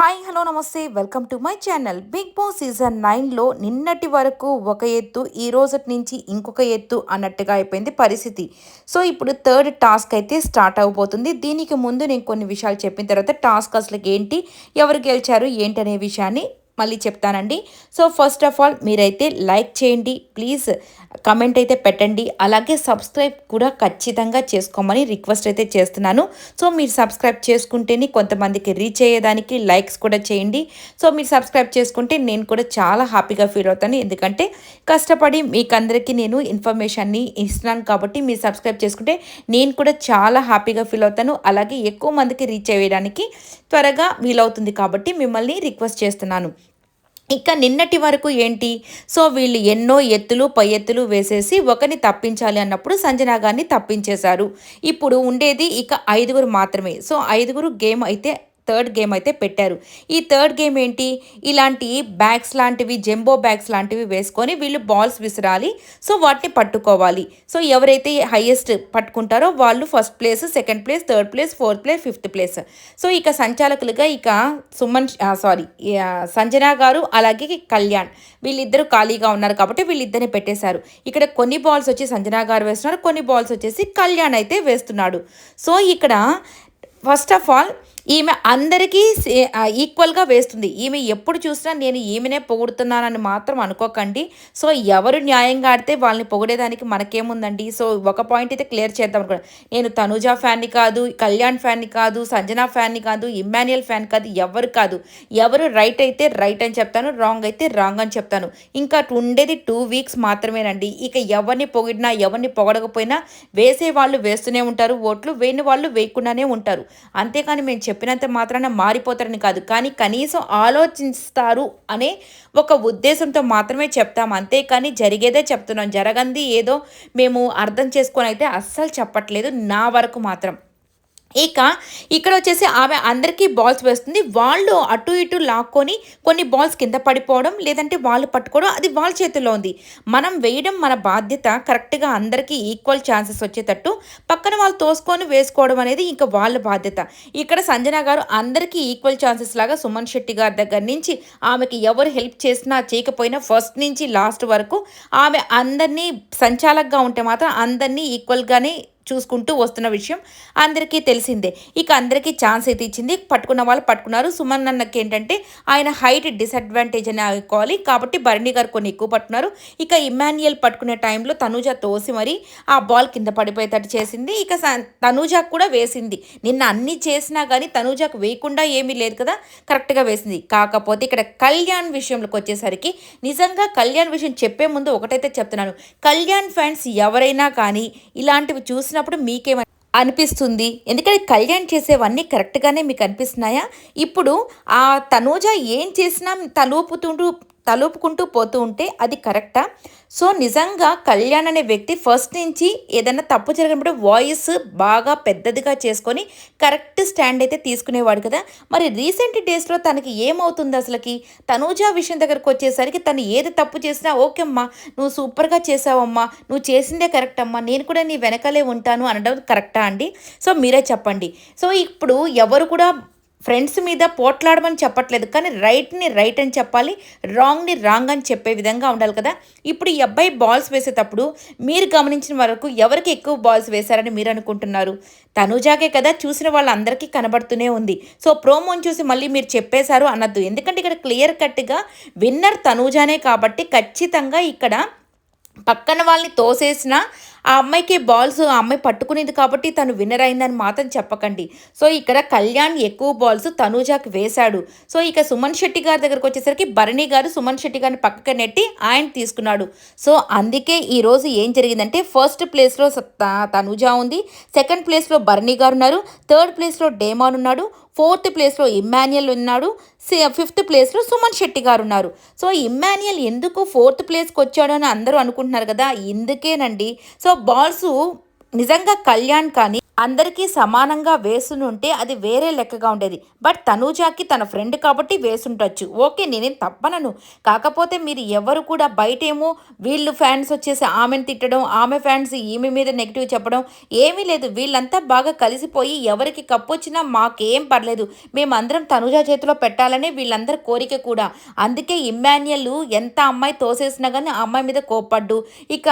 Hi hello నమస్తే. Welcome to my channel. Bigg Boss season నైన్లో నిన్నటి వరకు ఒక ఎత్తు ఈ రోజు నుంచి ఇంకొక ఎత్తు అన్నట్టుగా అయిపోయింది పరిస్థితి. సో ఇప్పుడు థర్డ్ టాస్క్ అయితే స్టార్ట్ అవబోతుంది. దీనికి ముందు నేను కొన్ని విషయాలు చెప్పిన తర్వాత టాస్క్ అసలు ఏంటి ఎవరు గెలిచారు ఏంటి అనే విషయాన్ని మళ్ళీ చెప్తానండి. సో ఫస్ట్ ఆఫ్ ఆల్ మీరైతే లైక్ చేయండి. ప్లీజ్ కమెంట్ అయితే పెట్టండి. అలాగే సబ్స్క్రైబ్ కూడా ఖచ్చితంగా చేసుకోమని రిక్వెస్ట్ అయితే చేస్తున్నాను. సో మీరు సబ్స్క్రైబ్ చేసుకుంటేనే కొంతమందికి రీచ్ అయ్యేదానికి లైక్స్ కూడా చేయండి. సో మీరు సబ్స్క్రైబ్ చేసుకుంటే నేను కూడా చాలా హ్యాపీగా ఫీల్ అవుతాను. ఎందుకంటే కష్టపడి మీకు అందరికీ నేను ఇన్ఫర్మేషన్ని ఇస్తున్నాను కాబట్టి మీరు సబ్స్క్రైబ్ చేసుకుంటే నేను కూడా చాలా హ్యాపీగా ఫీల్ అవుతాను. అలాగే ఎక్కువ మందికి రీచ్ అయ్యడానికి త్వరగా వీలవుతుంది కాబట్టి మిమ్మల్ని రిక్వెస్ట్ చేస్తున్నాను. ఇక నిన్నటి వరకు ఏంటి? సో వీళ్ళు ఎన్నో ఎత్తులు పై ఎత్తులు వేసేసి ఒకరిని తప్పించాలి అన్నప్పుడు సంజనా గారిని తప్పించేశారు. ఇప్పుడు ఉండేది ఇక ఐదుగురు మాత్రమే. సో ఐదుగురు గేమ్ అయితే థర్డ్ గేమ్ అయితే పెట్టారు. ఈ థర్డ్ గేమ్ ఏంటి? ఇలాంటి బ్యాగ్స్ లాంటివి జంబో బ్యాగ్స్ లాంటివి వేసుకొని వీళ్ళు బాల్స్ విసిరాలి. సో వాటిని పట్టుకోవాలి. సో ఎవరైతే హైయెస్ట్ పట్టుకుంటారో వాళ్ళు first place second place third place fourth place fifth place. So ఇక సంచాలకులుగా ఇక సుమన్ సారీ సంజన గారు అలాగే కళ్యాణ్. వీళ్ళిద్దరూ ఖాళీగా ఉన్నారు కాబట్టి వీళ్ళిద్దరిని పెట్టేశారు. ఇక్కడ కొన్ని బాల్స్ వచ్చి సంజన గారు వేస్తున్నారు కొన్ని బాల్స్ వచ్చేసి కళ్యాణ్ అయితే వేస్తున్నాడు. సో ఇక్కడ ఫస్ట్ ఆఫ్ ఆల్ ఈమె అందరికీ ఈక్వల్గా వేస్తుంది. ఈమె ఎప్పుడు చూసినా నేను ఈమెనే పొగుడుతున్నానని మాత్రం అనుకోకండి. సో ఎవరు న్యాయంగా ఆడితే వాళ్ళని పొగిడేదానికి మనకేముందండి? సో ఒక పాయింట్ అయితే క్లియర్ చేద్దాం అనుకో నేను తనుజా ఫ్యాన్ని కాదు కళ్యాణ్ ఫ్యాన్ని కాదు సంజనా ఫ్యాన్ని కాదు ఇమ్మాన్యుయల్ ఫ్యాన్ కాదు ఎవరు కాదు. ఎవరు రైట్ అయితే రైట్ అని చెప్తాను రాంగ్ అయితే రాంగ్ అని చెప్తాను. ఇంకా ఉండేది టూ వీక్స్ మాత్రమేనండి. ఇక ఎవరిని పొగిడినా ఎవరిని పొగడకపోయినా వేసే వాళ్ళు వేస్తూనే ఉంటారు ఓట్లు వేయని వాళ్ళు వేయకుండానే ఉంటారు. అంతేకాని మేము చెప్పినంత మాత్రాన మారిపోతారని కాదు. కానీ కనీసం ఆలోచిస్తారు అనే ఒక ఉద్దేశంతో మాత్రమే చెప్తాం. అంతేకాని జరిగేదే చెప్తున్నాం. జరగంది ఏదో మేము అర్థం చేసుకొని అయితే అస్సలు చెప్పట్లేదు. నా వరకు మాత్రం. ఇక ఇక్కడ వచ్చేసి ఆమె అందరికీ బాల్స్ వేస్తుంది. వాళ్ళు అటు ఇటు లాక్కొని కొన్ని బాల్స్ కింద పడిపోవడం లేదంటే వాళ్ళు పట్టుకోవడం అది వాళ్ళ చేతిలో ఉంది. మనం వేయడం మన బాధ్యత. కరెక్ట్గా అందరికీ ఈక్వల్ ఛాన్సెస్ వచ్చేటట్టు పక్కన వాళ్ళు తోసుకొని వేసుకోవడం అనేది ఇంకా వాళ్ళ బాధ్యత. ఇక్కడ సంజన గారు అందరికీ ఈక్వల్ ఛాన్సెస్ లాగా సుమన్ శెట్టి గారి దగ్గర నుంచి ఆమెకి ఎవరు హెల్ప్ చేసినా చేయకపోయినా ఫస్ట్ నుంచి లాస్ట్ వరకు ఆమె అందరినీ సంచాలకగా ఉంటే మాత్రం అందరినీ ఈక్వల్గానే చూసుకుంటూ వస్తున్న విషయం అందరికీ తెలిసిందే. ఇక అందరికీ ఛాన్స్ అయితే ఇచ్చింది. పట్టుకున్న వాళ్ళు పట్టుకున్నారు. సుమన్ అన్నకి ఏంటంటే ఆయన హైట్ డిసడ్వాంటేజ్ అని అనుకోవాలి. కాబట్టి భరణి గారు కొన్ని ఎక్కువ పట్టుకున్నారు. ఇక ఇమాన్యుయల్ పట్టుకునే టైంలో తనూజ తోసి మరి ఆ బాల్ కింద పడిపోయేటట్టు చేసింది. ఇక తనూజాకు కూడా వేసింది. నిన్న అన్ని చేసినా కానీ తనూజాకు వేయకుండా ఏమీ లేదు కదా. కరెక్ట్గా వేసింది. కాకపోతే ఇక్కడ కళ్యాణ్ విషయంలోకి వచ్చేసరికి నిజంగా కళ్యాణ్ విషయం చెప్పే ముందు ఒకటైతే చెప్తున్నాను. కళ్యాణ్ ఫ్యాన్స్ ఎవరైనా కానీ ఇలాంటివి చూసిన చూసినప్పుడు మీకేమైనా అనిపిస్తుంది. ఎందుకంటే కళ్యాణ్ చేసేవన్నీ కరెక్ట్గానే మీకు అనిపిస్తున్నాయా? ఇప్పుడు ఆ తనూజ ఏం చేసినా తలూపుతుంటూ తలుపుకుంటూ పోతూ ఉంటే అది కరెక్టా? సో నిజంగా కళ్యాణ్ అనే వ్యక్తి ఫస్ట్ నుంచి ఏదైనా తప్పు జరిగినప్పుడు వాయిస్ బాగా పెద్దదిగా చేసుకొని కరెక్ట్ స్టాండ్ అయితే తీసుకునేవాడు కదా. మరి రీసెంట్ డేస్లో తనకి ఏమవుతుంది అసలుకి? తనూజా విషయం దగ్గరకు వచ్చేసరికి తను ఏది తప్పు చేసినా ఓకే అమ్మా నువ్వు సూపర్గా చేసావమ్మా నువ్వు చేసిందే కరెక్ట్ అమ్మా నేను కూడా నీ వెనకాలే ఉంటాను అనడం కరెక్టా అండి? సో మీరే చెప్పండి. సో ఇప్పుడు ఎవరు కూడా ఫ్రెండ్స్ మీద పోట్లాడమని చెప్పట్లేదు కానీ రైట్ని రైట్ అని చెప్పాలి రాంగ్ని రాంగ్ అని చెప్పే విధంగా ఉండాలి కదా. ఇప్పుడు ఈ అబ్బాయి బాల్స్ వేసేటప్పుడు మీరు గమనించిన వరకు ఎవరికి ఎక్కువ బాల్స్ వేశారని మీరు అనుకుంటున్నారు? తనుజాకే కదా చూసిన వాళ్ళందరికీ కనబడుతూనే ఉంది. సో ప్రోమోని చూసి మళ్ళీ మీరు చెప్పేశారు అనద్దు. ఎందుకంటే ఇక్కడ క్లియర్ కట్గా విన్నర్ తనుజానే కాబట్టి ఖచ్చితంగా ఇక్కడ పక్కన వాళ్ళని తోసేసిన ఆ అమ్మాయికి బాల్స్ ఆ అమ్మాయి పట్టుకునేది కాబట్టి తను విన్నర్ అయిందని మాత్రం చెప్పకండి. సో ఇక్కడ కళ్యాణ్ ఎక్కువ బాల్స్ తనూజాకి వేశాడు. సో ఇక సుమన్ శెట్టి గారి దగ్గరకు వచ్చేసరికి భరణి గారు సుమన్ శెట్టి గారిని పక్కకి నెట్టి ఆయన తీసుకున్నాడు. సో అందుకే ఈరోజు ఏం జరిగిందంటే ఫస్ట్ ప్లేస్లో తనూజా ఉంది. సెకండ్ ప్లేస్లో భరణి గారు ఉన్నారు. థర్డ్ ప్లేస్లో డేమాన్ ఉన్నాడు. ఫోర్త్ ప్లేస్లో ఇమ్మాన్యుయల్ ఉన్నాడు. ఫిఫ్త్ ప్లేస్లో సుమన్ శెట్టి గారు ఉన్నారు. సో ఇమ్మాన్యుయల్ ఎందుకు ఫోర్త్ ప్లేస్కి వచ్చాడు అని అందరూ అనుకుంటున్నారు కదా? ఇందుకేనండి. సో బాల్స్ నిజంగా కళ్యాణ్ కానీ అందరికీ సమానంగా వేసునుంటే అది వేరే లెక్కగా ఉండేది. బట్ తనూజాకి తన ఫ్రెండ్ కాబట్టి వేసుంటచ్చు ఓకే నేనేం తప్పనను. కాకపోతే మీరు ఎవరు కూడా బయటేమో వీళ్ళు ఫ్యాన్స్ వచ్చేసి ఆమెను తిట్టడం ఆమె ఫ్యాన్స్ ఈమె మీద నెగిటివ్ చెప్పడం ఏమీ లేదు. వీళ్ళంతా బాగా కలిసిపోయి ఎవరికి కప్పు వచ్చినా మాకేం పర్లేదు. మేమందరం తనుజా చేతిలో పెట్టాలనే వీళ్ళందరి కోరిక కూడా. అందుకే ఇమ్మాన్యుయల్ ఎంత అమ్మాయి తోసేసినా కానీ ఆ అమ్మాయి మీద కోప్పడ్డు. ఇక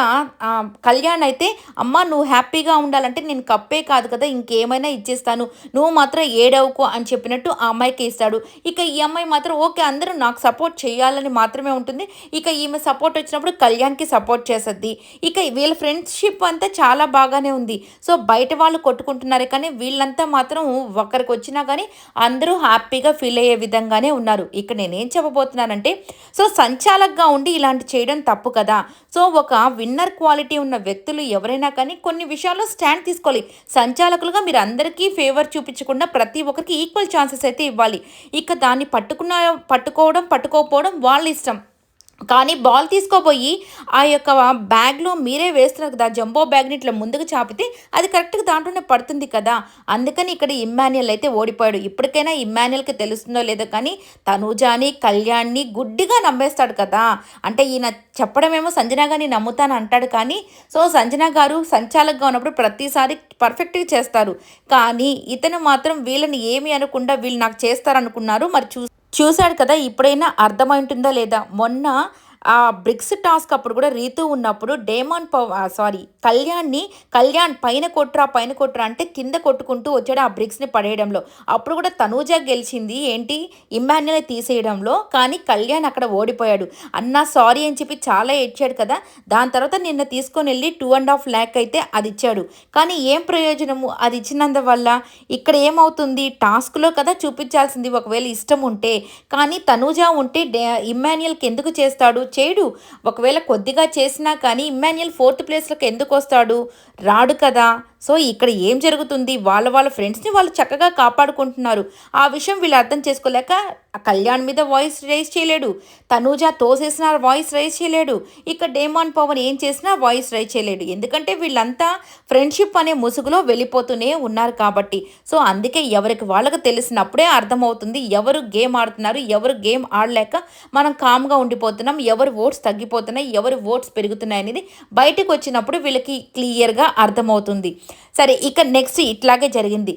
కళ్యాణ్ అయితే అమ్మ నువ్వు హ్యాపీగా ఉండాలంటే నేను కప్పే కాదు. కదా ఇంకేమైనా ఇచ్చేస్తాను. నువ్వు మాత్రం ఏడవుకో అని చెప్పినట్టు ఆ అమ్మాయికి ఇస్తాడు ఇక ఈ అమ్మాయి మాత్రం ఓకే అందరూ నాకు సపోర్ట్ చేయాలని మాత్రమే ఉంటుంది. ఇక ఈమె సపోర్ట్ వచ్చినప్పుడు కళ్యాణ్కి సపోర్ట్ చేస్తుంది. ఇక వీళ్ళ ఫ్రెండ్షిప్ అంతా చాలా బాగానే ఉంది. సో బయట వాళ్ళు కొట్టుకుంటున్నారు కానీ వీళ్ళంతా మాత్రం ఒకరికి వచ్చినా కానీ అందరూ హ్యాపీగా ఫీల్ అయ్యే విధంగానే ఉన్నారు. ఇక నేనేం చెప్పబోతున్నానంటే సో సంచాలకగా ఉండి ఇలాంటి చేయడం తప్పు కదా. సో ఒక విన్నర్ క్వాలిటీ ఉన్న వ్యక్తులు ఎవరైనా కానీ కొన్ని విషయాల్లో స్టాండ్ తీసుకోవాలి. సంచాలకులుగా మీరు అందరికీ ఫేవర్ చూపించకుండా ప్రతి ఒక్కరికి ఈక్వల్ ఛాన్సెస్ అయితే ఇవ్వాలి. ఇక దాన్ని పట్టుకున్న పట్టుకోవడం పట్టుకోకపోవడం వాళ్ళ ఇష్టం. కానీ బాల్ తీసుకోపోయి ఆ యొక్క బ్యాగ్లో మీరే వేస్తున్నారు కదా జంబో బ్యాగ్ని ఇట్లా ముందుకు చాపితే అది కరెక్ట్గా దాంట్లోనే పడుతుంది కదా. అందుకని ఇక్కడ ఇమ్మాన్యుయల్ అయితే ఓడిపోయాడు. ఇప్పటికైనా ఇమ్మాన్యుయల్కి తెలుస్తుందో లేదో కానీ తనూజాని కళ్యాణ్ని గుడ్డిగా నమ్మేస్తాడు కదా. అంటే ఈయన చెప్పడమేమో సంజన గారిని నమ్ముతాను అంటాడు కానీ సో సంజన గారు సంచాలకగా ఉన్నప్పుడు ప్రతిసారి పర్ఫెక్ట్గా చేస్తారు. కానీ ఇతను మాత్రం వీళ్ళని ఏమి అనకుండా వీళ్ళు నాకు చేస్తారనుకున్నారు. మరి చూ చూశాడు కదా ఇప్పుడైనా అర్థమైంటుందా లేదా? మొన్న ఆ బ్రిక్స్ టాస్క్ అప్పుడు కూడా రీతు ఉన్నప్పుడు డేమాన్ పవ్ సారీ కళ్యాణ్ని కళ్యాణ్ పైన కొట్రా పైన కొట్రా అంటే కింద కొట్టుకుంటూ వచ్చాడు ఆ బ్రిక్స్ని పడేయడంలో. అప్పుడు కూడా తనూజ గెలిచింది ఏంటి? ఇమ్మాన్యుల్ తీసేయడంలో కానీ కళ్యాణ్ అక్కడ ఓడిపోయాడు. అన్నా సారీ అని చెప్పి చాలా ఏడ్చాడు కదా. దాని తర్వాత నిన్న తీసుకొని వెళ్ళి టూ అండ్ హాఫ్ ల్యాక్ అయితే అది ఇచ్చాడు. కానీ ఏం ప్రయోజనము? అది ఇచ్చినందువల్ల ఇక్కడ ఏమవుతుంది? టాస్క్లో కదా చూపించాల్సింది. ఒకవేళ ఇష్టం ఉంటే. కానీ తనూజ ఉంటే ఇమ్మాన్యుల్కి ఎందుకు చేస్తాడు? చేయడు. ఒకవేళ కొద్దిగా చేసినా కానీ ఇమ్మాన్యుయల్ ఫోర్త్ ప్లేస్లోకి ఎందుకు వస్తాడు? రాడు కదా. సో ఇక్కడ ఏం జరుగుతుంది? వాళ్ళ వాళ్ళ ఫ్రెండ్స్ని వాళ్ళు చక్కగా కాపాడుకుంటున్నారు. ఆ విషయం వీళ్ళు అర్థం చేసుకోలేక కళ్యాణ్ మీద వాయిస్ రైజ్ చేయలేడు. తనూజ తోసేసిన వాయిస్ రైజ్ చేయలేడు. ఇక డేమాన్ పవన్ ఏం చేసినా వాయిస్ రైజ్ చేయలేడు. ఎందుకంటే వీళ్ళంతా ఫ్రెండ్షిప్ అనే ముసుగులో వెళ్ళిపోతూనే ఉన్నారు కాబట్టి. సో అందుకే ఎవరికి వాళ్ళకి తెలిసినప్పుడే అర్థమవుతుంది ఎవరు గేమ్ ఆడుతున్నారు ఎవరు గేమ్ ఆడలేక మనం కామ్గా ఉండిపోతున్నాం ఎవరు ఓట్స్ తగ్గిపోతున్నాయి ఎవరు ఓట్స్ పెరుగుతున్నాయి అనేది బయటకు వచ్చినప్పుడు వీళ్ళకి క్లియర్గా అర్థమవుతుంది. సరే ఇక నెక్స్ట్ ఇట్లాగే జరిగింది.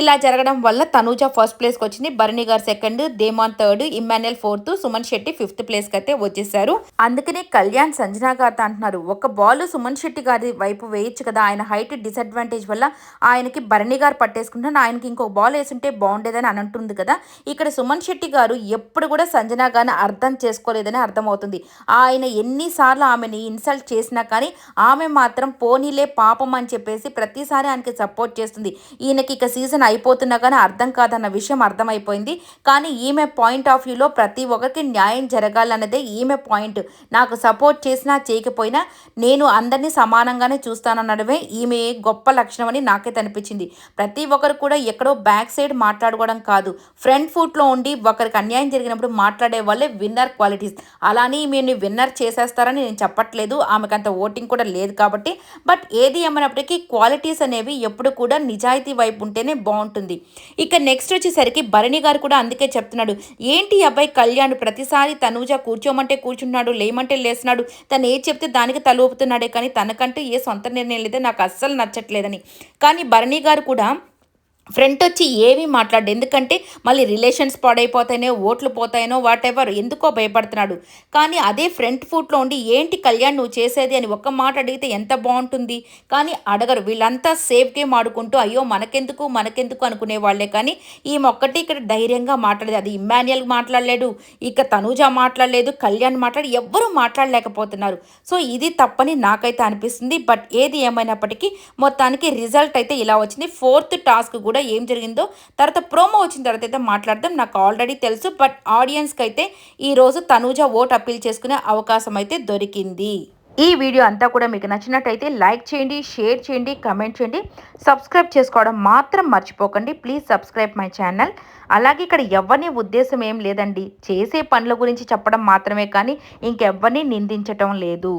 ఇలా జరగడం వల్ల తనూజ ఫస్ట్ ప్లేస్కి వచ్చింది. Bharani garu second Demon third Emmanuel fourth Suman Shetty fifth ప్లేస్కి అయితే వచ్చేసారు. అందుకనే కళ్యాణ్ సంజనా గారితో అంటున్నారు ఒక బాల్ సుమన్ శెట్టి గారి వైపు వేయచ్చు కదా. ఆయన హైట్ డిసడ్వాంటేజ్ వల్ల ఆయనకి భరణి గారు పట్టేసుకుంటాను ఆయనకి ఇంకొక బాల్ వేసుంటే బాగుండేదని అని అంటుంది కదా. ఇక్కడ సుమన్ శెట్టి గారు ఎప్పుడు కూడా సంజనా గారిని అర్థం చేసుకోలేదని అర్థమవుతుంది. ఆయన ఎన్నిసార్లు ఆమెని ఇన్సల్ట్ చేసినా కానీ ఆమె మాత్రం పోనీలే పాపం అని చెప్పేసి ప్రతిసారి ఆయనకి సపోర్ట్ చేస్తుంది. ఈయనకి ఇక సీజన్ అయిపోతున్నా కానీ అర్థం కాదన్న విషయం అర్థమైపోయింది. కానీ ఈమె పాయింట్ ఆఫ్ వ్యూలో ప్రతి ఒక్కరికి న్యాయం జరగాలన్నదే ఈమె పాయింట్. నాకు సపోర్ట్ చేసినా చేయకపోయినా నేను అందరినీ సమానంగానే చూస్తానన్నడమే ఈమె గొప్ప లక్షణం అని నాకైతే అనిపించింది. ప్రతి ఒక్కరు కూడా ఎక్కడో బ్యాక్ సైడ్ మాట్లాడుకోవడం కాదు. ఫ్రంట్ ఫుట్లో ఉండి ఒకరికి అన్యాయం జరిగినప్పుడు మాట్లాడే వాళ్ళే విన్నర్ క్వాలిటీస్. అలానే ఈమెని విన్నర్ చేసేస్తారని నేను చెప్పట్లేదు. ఆమెకు అంత ఓటింగ్ కూడా లేదు కాబట్టి. బట్ ఏది ఏమైనప్పటికీ క్వాలిటీస్ అనేవి ఎప్పుడు కూడా నిజాయితీ వైపు ఉంటేనే బాగుంటుంది. ఇక నెక్స్ట్ వచ్చేసరికి భరణి గారు కూడా అందుకే చెప్తున్నాడు. ఏంటి అబ్బాయి కళ్యాణ్ ప్రతిసారి తనూజ కూర్చోమంటే కూర్చున్నాడు లేమంటే లేస్తున్నాడు తను ఏ చెప్తే దానికి తలూపుతున్నాడే కానీ తనకంటూ ఏ సొంత నిర్ణయం లేదే నాకు అస్సలు నచ్చట్లేదని. కానీ భరణి గారు కూడా ఫ్రంట్ వచ్చి ఏమీ మాట్లాడు ఎందుకంటే మళ్ళీ రిలేషన్స్ పాడైపోతాయనో ఓట్లు పోతాయనో వాట్ ఎవర్ ఎందుకో భయపడుతున్నాడు. కానీ అదే ఫ్రంట్ ఫుట్లో ఉండి ఏంటి కళ్యాణ్ నువ్వు చేసేది? అని ఒక్క మాట అడిగితే ఎంత బాగుంటుంది. కానీ అడగరు. వీళ్ళంతా సేఫ్ గేమ్ ఆడుకుంటూ అయ్యో మనకెందుకు మనకెందుకు అనుకునే వాళ్ళే. కానీ ఈ మొక్కటి ఇక్కడ ధైర్యంగా మాట్లాడేది అది ఇమ్మాన్యుయల్ మాట్లాడలేడు ఇక తనూజ మాట్లాడలేదు కళ్యాణ్ మాట్లాడి ఎవ్వరూ మాట్లాడలేకపోతున్నారు. సో ఇది తప్పని నాకైతే అనిపిస్తుంది. బట్ ఏది ఏమైనప్పటికీ మొత్తానికి రిజల్ట్ అయితే ఇలా వచ్చింది. ఫోర్త్ టాస్క్ కూడా కూడా ఏం జరిగిందో తర్వాత ప్రోమో వచ్చిన తర్వాత అయితే మాట్లాడదాం. నాకు ఆల్రెడీ తెలుసు బట్ ఆడియన్స్కి అయితే ఈరోజు తనూజ ఓట్ అప్పీల్ చేసుకునే అవకాశం అయితే దొరికింది. ఈ వీడియో అంతా కూడా మీకు నచ్చినట్టయితే లైక్ చేయండి షేర్ చేయండి కమెంట్ చేయండి. సబ్స్క్రైబ్ చేసుకోవడం మాత్రం మర్చిపోకండి. Please subscribe my channel. అలాగే ఇక్కడ ఎవరిని ఉద్దేశం ఏం లేదండి. చేసే పనుల గురించి చెప్పడం మాత్రమే కానీ ఇంకెవ్వరిని నిందించటం లేదు.